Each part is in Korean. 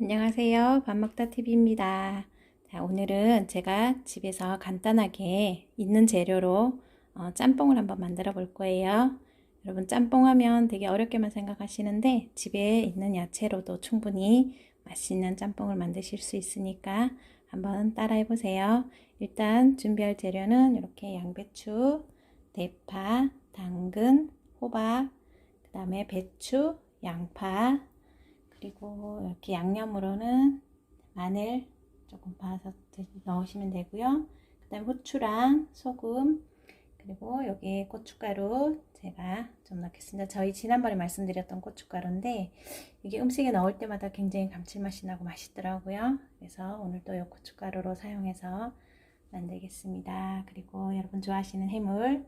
안녕하세요. 밥먹다 TV입니다. 자, 오늘은 제가 집에서 간단하게 있는 재료로 어, 짬뽕을 한번 만들어 볼 거예요. 여러분 짬뽕 하면 되게 어렵게만 생각하시는데 집에 있는 야채로도 충분히 맛있는 짬뽕을 만드실 수 있으니까 한번 따라해 보세요. 일단 준비할 재료는 이렇게 양배추, 대파, 당근, 호박, 그 다음에 배추, 양파, 그리고 이렇게 양념으로는 마늘 조금 봐서 넣으시면 되고요. 그 다음에 후추랑 소금 그리고 여기 고춧가루 제가 좀 넣겠습니다. 저희 지난번에 말씀드렸던 고춧가루인데 이게 음식에 넣을 때마다 굉장히 감칠맛이 나고 맛있더라고요. 그래서 오늘도 이 고춧가루로 사용해서 만들겠습니다. 그리고 여러분 좋아하시는 해물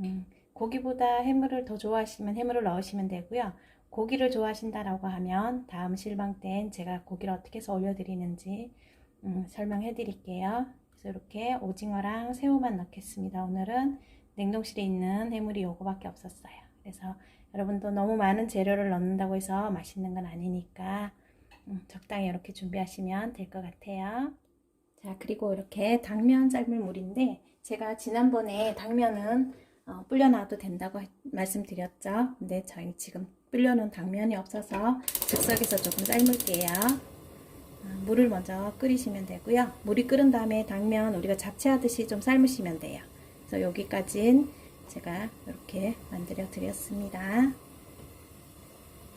음, 고기보다 해물을 더 좋아하시면 해물을 넣으시면 되고요. 고기를 좋아하신다라고 하면 다음 실방 땐 제가 고기를 어떻게 해서 올려드리는지 음, 설명해 드릴게요. 그래서 이렇게 오징어랑 새우만 넣겠습니다. 오늘은 냉동실에 있는 해물이 요거밖에 없었어요. 그래서 여러분도 너무 많은 재료를 넣는다고 해서 맛있는 건 아니니까 음, 적당히 이렇게 준비하시면 될 것 같아요. 자 그리고 이렇게 당면 삶을 물인데 제가 지난번에 당면은 어, 불려놔도 된다고 말씀드렸죠. 근데 저희 지금 불려놓은 당면이 없어서 즉석에서 조금 삶을게요. 아, 물을 먼저 끓이시면 되고요. 물이 끓은 다음에 당면 우리가 잡채하듯이 좀 삶으시면 돼요. 그래서 여기까진 제가 이렇게 만들어 드렸습니다.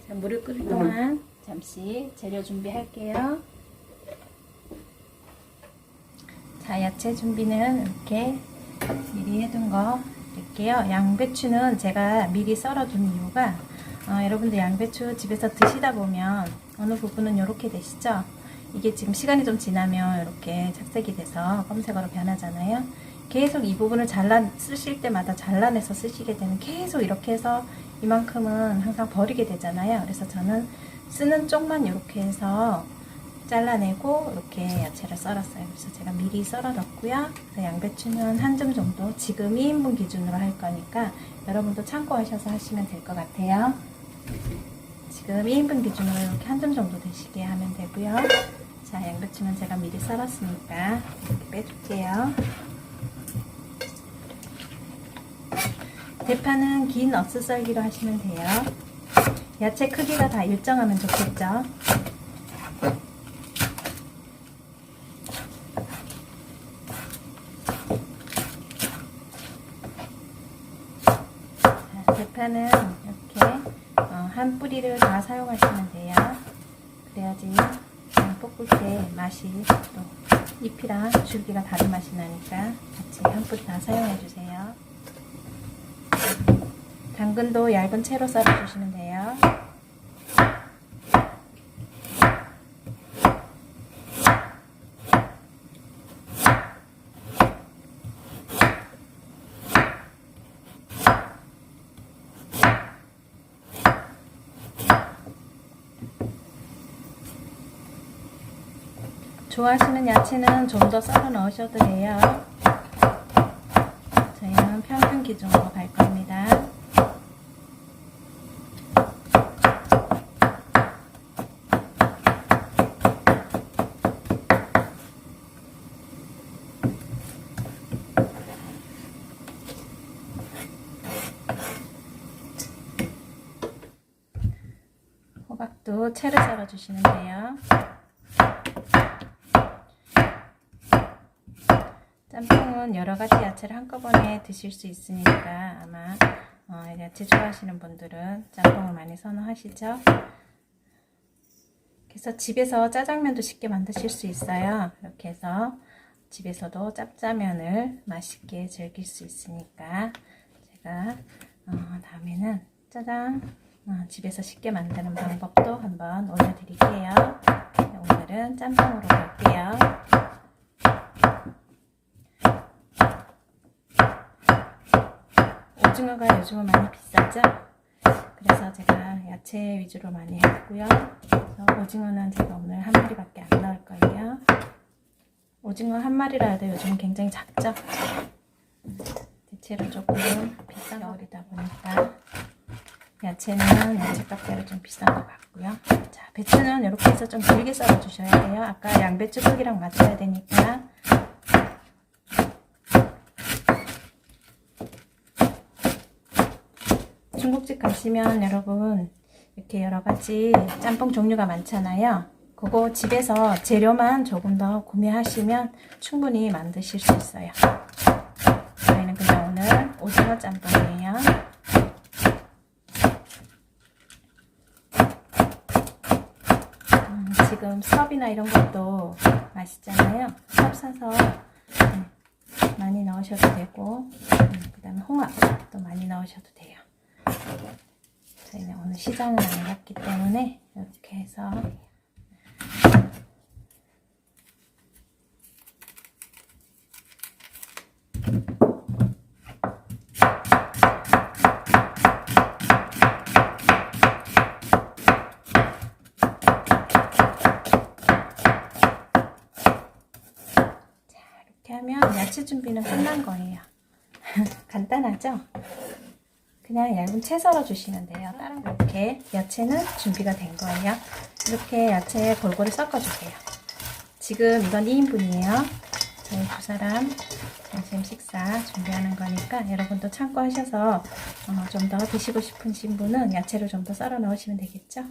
자, 물을 끓일 동안 잠시 재료 준비할게요. 자, 야채 준비는 이렇게 미리 해둔 거 드릴게요. 양배추는 제가 미리 썰어둔 이유가 어, 여러분들 양배추 집에서 드시다 보면 어느 부분은 이렇게 되시죠? 이게 지금 시간이 좀 지나면 이렇게 착색이 돼서 검색어로 변하잖아요. 계속 이 부분을 잘라 쓰실 때마다 잘라내서 쓰시게 되면 계속 이렇게 해서 이만큼은 항상 버리게 되잖아요. 그래서 저는 쓰는 쪽만 이렇게 해서 잘라내고 이렇게 야채를 썰었어요. 그래서 제가 미리 썰어. 그래서 양배추는 한 점 정도 지금 2인분 기준으로 할 거니까 여러분도 참고하셔서 하시면 될 것 같아요. 지금 2인분 기준으로 이렇게 한 점 정도 드시게 하면 되고요. 자, 양배추는 제가 미리 썰었으니까 이렇게 빼줄게요. 대파는 긴 어스 썰기로 하시면 돼요. 야채 크기가 다 일정하면 좋겠죠. 자, 대파는 어, 한 뿌리를 다 사용하시면 돼요. 그래야지 볶을 때 맛이 또 잎이랑 줄기가 다른 맛이 나니까 같이 한 뿌리 다 사용해 주세요. 당근도 얇은 채로 썰어 주시면 돼요. 좋아하시는 야채는 좀 더 썰어 넣으셔도 돼요. 저희는 평균 기준으로 갈 겁니다. 호박도 채를 썰어 주시면 돼요. 짬뽕은 여러 가지 야채를 한꺼번에 드실 수 있으니까 아마 어, 야채 좋아하시는 분들은 짬뽕을 많이 선호하시죠. 그래서 집에서 짜장면도 쉽게 만드실 수 있어요. 이렇게 해서 집에서도 짭짜면을 맛있게 즐길 수 있으니까 제가 어, 다음에는 짜장 어, 집에서 쉽게 만드는 방법도 한번 올려드릴게요. 오늘은 짬뽕으로 갈게요. 오징어가 요즘은 많이 비싸죠? 그래서 제가 야채 위주로 많이 했고요. 그래서 오징어는 제가 오늘 한 마리밖에 안 넣을 거예요. 오징어 한 마리라 해도 요즘 굉장히 작죠? 대체로 조금 비싼 겨울이다 보니까 야채는 야채 값대로 좀 비싼 것 같고요. 자, 배추는 이렇게 해서 좀 길게 썰어 주셔야 돼요. 아까 양배추 크기랑 맞춰야 되니까. 중국집 가시면 여러분 이렇게 여러 가지 짬뽕 종류가 많잖아요. 그거 집에서 재료만 조금 더 구매하시면 충분히 만드실 수 있어요. 저희는 그냥 오늘 오징어 짬뽕이에요. 음, 지금 수업이나 이런 것도 맛있잖아요. 수업 사서 음, 많이 넣으셔도 되고, 음, 그 다음에 홍합도 많이 넣으셔도 돼요. 저희는 오늘 시장은 안 갔기 때문에 이렇게 해서 이렇게 하면 야채 준비는 끝난 거예요. 간단하죠? 그냥 얇은 채 썰어 주시면 돼요. 이렇게 야채는 준비가 된 거예요. 이렇게 야채 골고루 섞어 주세요. 지금 이건 2인분이에요. 저희 두 사람 점심 식사 준비하는 거니까 여러분도 참고하셔서 어, 좀더 드시고 싶으신 분은 야채를 좀 더 썰어 넣으시면 되겠죠?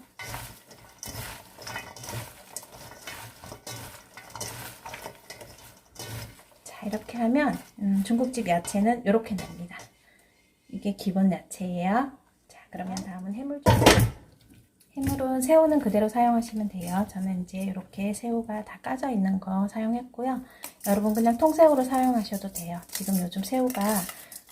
자 이렇게 하면 음, 중국집 야채는 이렇게 납니다. 이게 기본 야채예요. 자, 그러면 다음은 해물 좀. 해물은 새우는 그대로 사용하시면 돼요. 저는 이제 이렇게 새우가 다 까져 있는 거 사용했고요. 여러분 그냥 통새우로 사용하셔도 돼요. 지금 요즘 새우가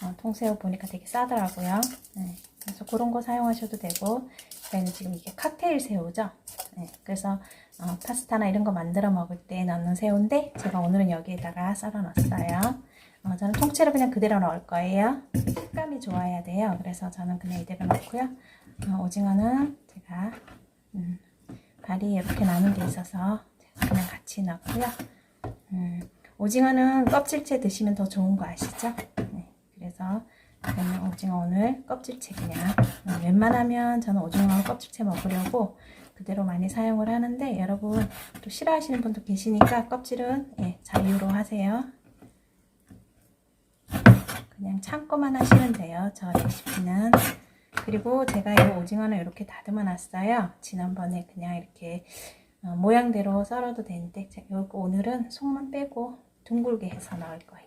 어, 통새우 보니까 되게 싸더라고요. 네, 그래서 그런 거 사용하셔도 되고, 저희는 지금 이게 칵테일 새우죠. 네, 그래서 어, 파스타나 이런 거 만들어 먹을 때 넣는 새우인데 제가 오늘은 여기에다가 썰어 놨어요. 어, 저는 통째로 그냥 그대로 넣을 거예요. 식감이 좋아야 돼요. 그래서 저는 그냥 이대로 넣고요. 어, 오징어는 제가 음, 발이 이렇게 나는 게 있어서 그냥 같이 넣고요. 음, 오징어는 껍질째 드시면 더 좋은 거 아시죠? 네, 그래서 저는 오징어 오늘 껍질째 그냥 음, 웬만하면 저는 오징어 껍질째 먹으려고 그대로 많이 사용을 하는데 여러분 또 싫어하시는 분도 계시니까 껍질은 예, 자유로 하세요. 그냥 참고만 하시면 돼요. 저 레시피는. 그리고 제가 이 오징어는 이렇게 다듬어 놨어요. 지난번에 그냥 이렇게 어, 모양대로 썰어도 되는데 요거 오늘은 속만 빼고 둥글게 해서 넣을 거예요.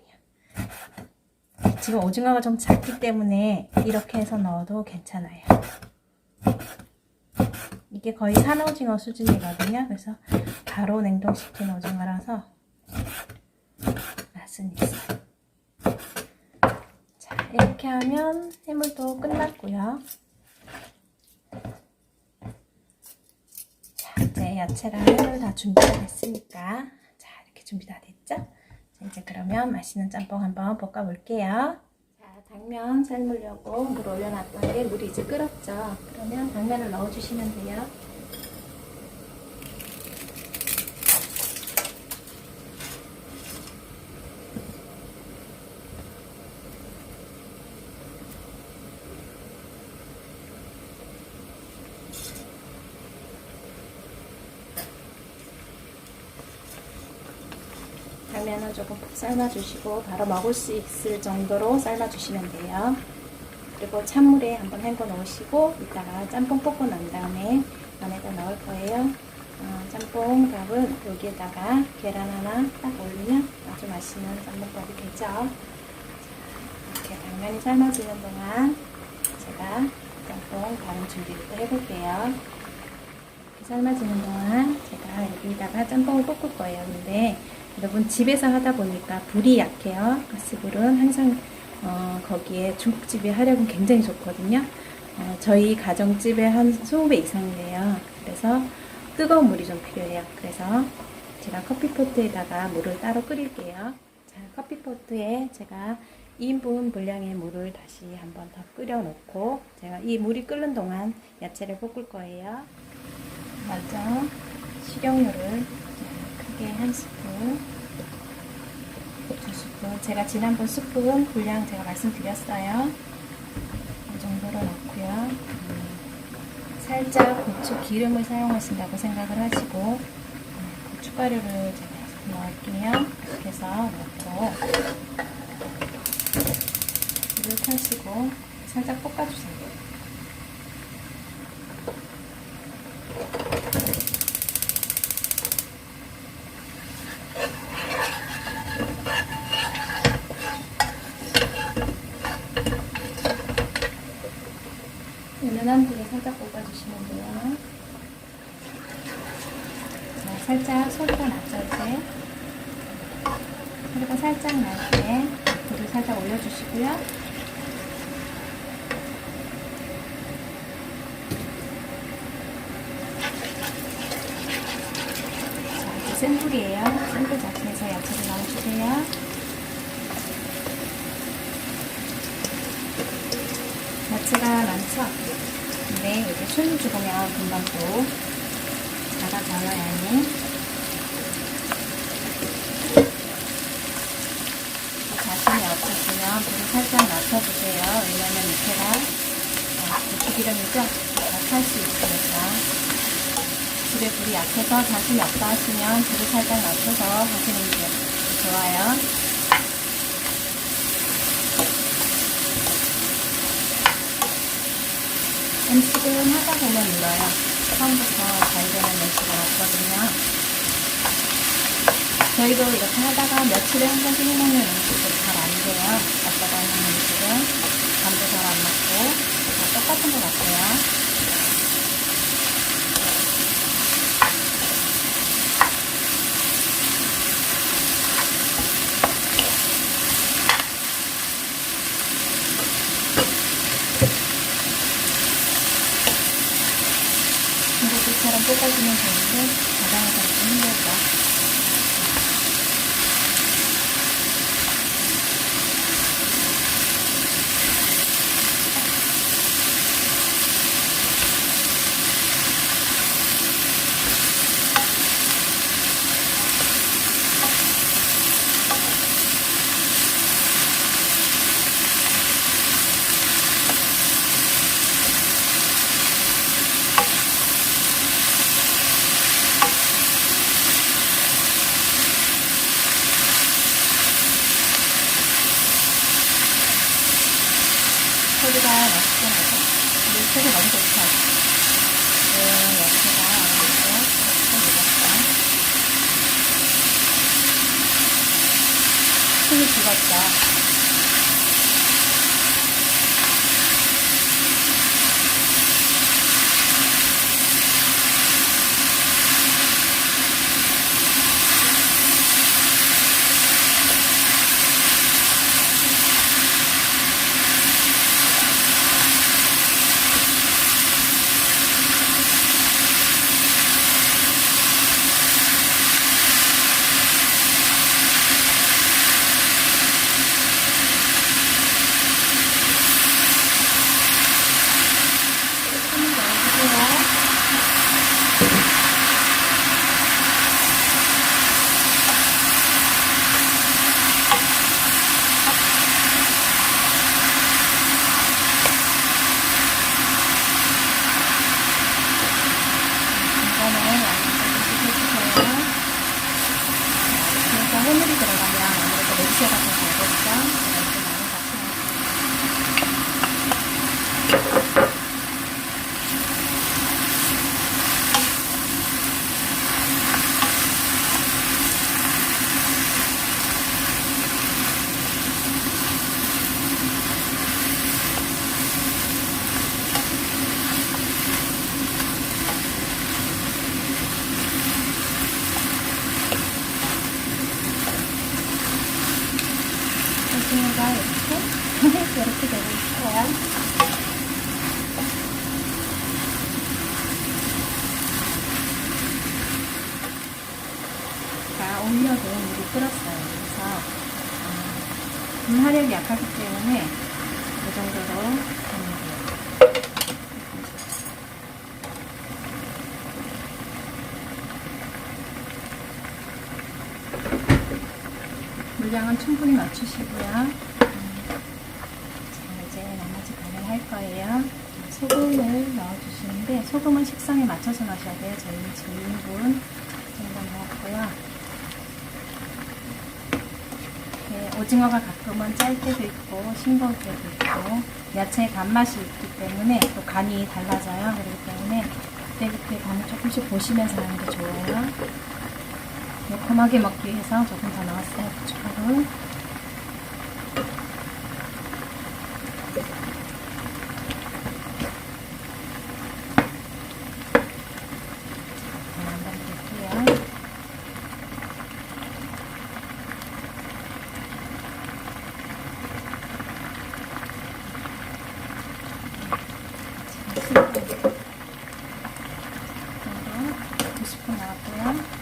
지금 오징어가 좀 작기 때문에 이렇게 해서 넣어도 괜찮아요. 이게 거의 산오징어 수준이거든요. 그래서 바로 냉동시킨 오징어라서 맛은 있어요. 자, 이렇게 하면 해물도 끝났고요. 자, 이제 야채랑 해물 다 준비가 됐으니까 자, 이렇게 준비 다 됐죠? 자, 이제 그러면 맛있는 짬뽕 한번 볶아 볼게요. 자, 당면 삶으려고 물 올려놨던 게 물이 이제 끓었죠? 그러면 당면을 넣어주시면 돼요. 당면은 조금 푹 삶아주시고 바로 먹을 수 있을 정도로 삶아주시면 돼요. 그리고 찬물에 한번 헹궈 놓으시고 이따가 짬뽕 볶고 난 다음에 안에다 넣을 거예요. 어, 짬뽕 밥은 여기에다가 계란 하나 딱 올리면 아주 맛있는 짬뽕밥이 되죠. 자, 이렇게 당면이 삶아지는 동안 제가 짬뽕 다른 준비부터 해볼게요. 이렇게 삶아지는 동안 제가 여기다가 짬뽕을 볶을 거예요. 근데 여러분 집에서 하다 보니까 불이 약해요. 가스불은 항상 어, 거기에 중국집에 하려면 굉장히 좋거든요. 어, 저희 가정집에 한 20배 이상이래요. 그래서 뜨거운 물이 좀 필요해요. 그래서 제가 커피포트에다가 물을 따로 끓일게요. 자, 커피포트에 제가 2인분 분량의 물을 다시 한번 더 끓여 놓고 제가 이 물이 끓는 동안 야채를 볶을 거예요. 먼저 식용유를 크게 한 스푼, 두 스푼. 제가 지난번 스푼 분량 제가 말씀드렸어요. 이 정도로 넣고요. 음, 살짝 고추 기름을 사용하신다고 생각을 하시고 음, 고춧가루를 제가 넣을게요. 이렇게 해서 넣고 불을 켜시고 살짝 볶아주세요. 은은한 불에 살짝 볶아주시면 돼요. 자, 살짝 소리가 났죠, 이제. 소리가 살짝 날 때 불을 살짝 올려주시고요. 자, 센 불이에요. 센불 자체에서 야채를 넣어주세요. 야채가 많죠? 근데 이제 숨 죽으면 금방 또 작아져요, 양이. 자신이 없으시면 불을 살짝 낮춰주세요. 왜냐면 밑에가 어, 고추기름이죠? 탈수 있으니까. 집에 불이 약해서 자신이 없다 하시면 불을 살짝 낮춰서 하시는 게 좋아요. 음식은 하다 보면 늘어요. 처음부터 잘 되는 음식은 없거든요. 저희도 이렇게 하다가 며칠에 한 번씩 해먹는 음식은 잘안 돼요. 아빠가 하는 음식은 간도 잘 안 맞고 것 같아요. 물량은 충분히 맞추시고요. 음, 자, 이제 나머지 간을 할 거예요. 소금은 식성에 맞춰서 넣으셔야 돼요. 저희는 지금 2인분 정도 넣었고요. 네, 오징어가 가끔은 짤 때도 있고 싱거울 때도 있고 야채 간맛이 있기 때문에 또 간이 달라져요. 그렇기 때문에 그때 그때 간을 조금씩 보시면서 하는 게 좋아요. 매콤하게 먹기 위해서 조금 더 넣었어요. 고춧가루. 자, 한번 볼게요. 정도 두 스푼 나왔고요.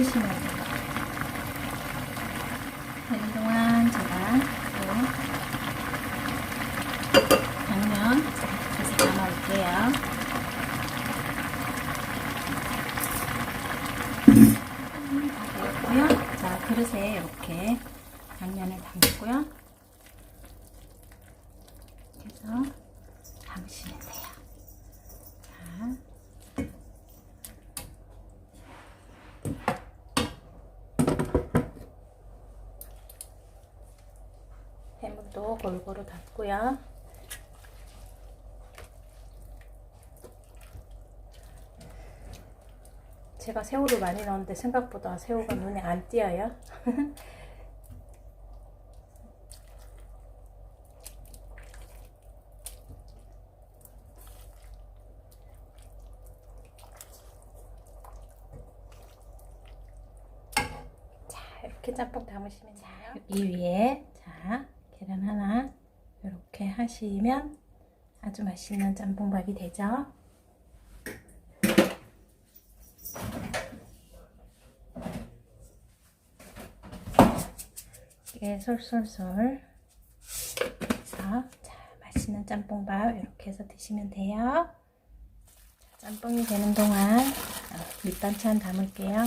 끓이시면 돼요. 되는 동안 제가 또 당면 다시 담아올게요. 고요 자, 그릇에 이렇게 당면을 담고요. 그래서 담으시면 돼요. 자, 해물도 골고루 닫고요. 제가 새우를 많이 넣었는데 생각보다 새우가 눈에 안 띄어요. 짬뽕 담으시면 돼요. 이 위에 자, 계란 하나 이렇게 하시면 아주 맛있는 짬뽕밥이 되죠. 이게 솔솔솔 해서 자, 맛있는 짬뽕밥 이렇게 해서 드시면 돼요. 자, 짬뽕이 되는 동안 어, 밑반찬 담을게요.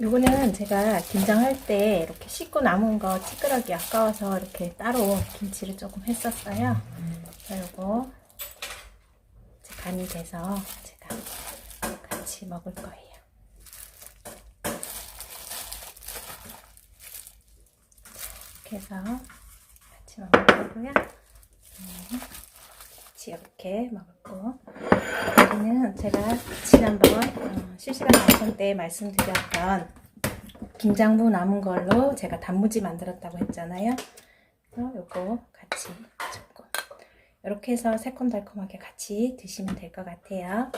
요거는 제가 김장할 때 이렇게 씻고 남은 거 찌끄러기 아까워서 이렇게 따로 김치를 조금 했었어요. 그래서 요거 간이 돼서 제가 같이 먹을 거예요. 해서 같이 먹을 거고요. 음, 같이 이렇게 먹고 여기는 제가 지난번 어, 실시간 방송 때 말씀드렸던 김장부 남은 걸로 제가 단무지 만들었다고 했잖아요. 그래서 요거 같이 조금 이렇게 해서 새콤달콤하게 같이 드시면 될 것 같아요.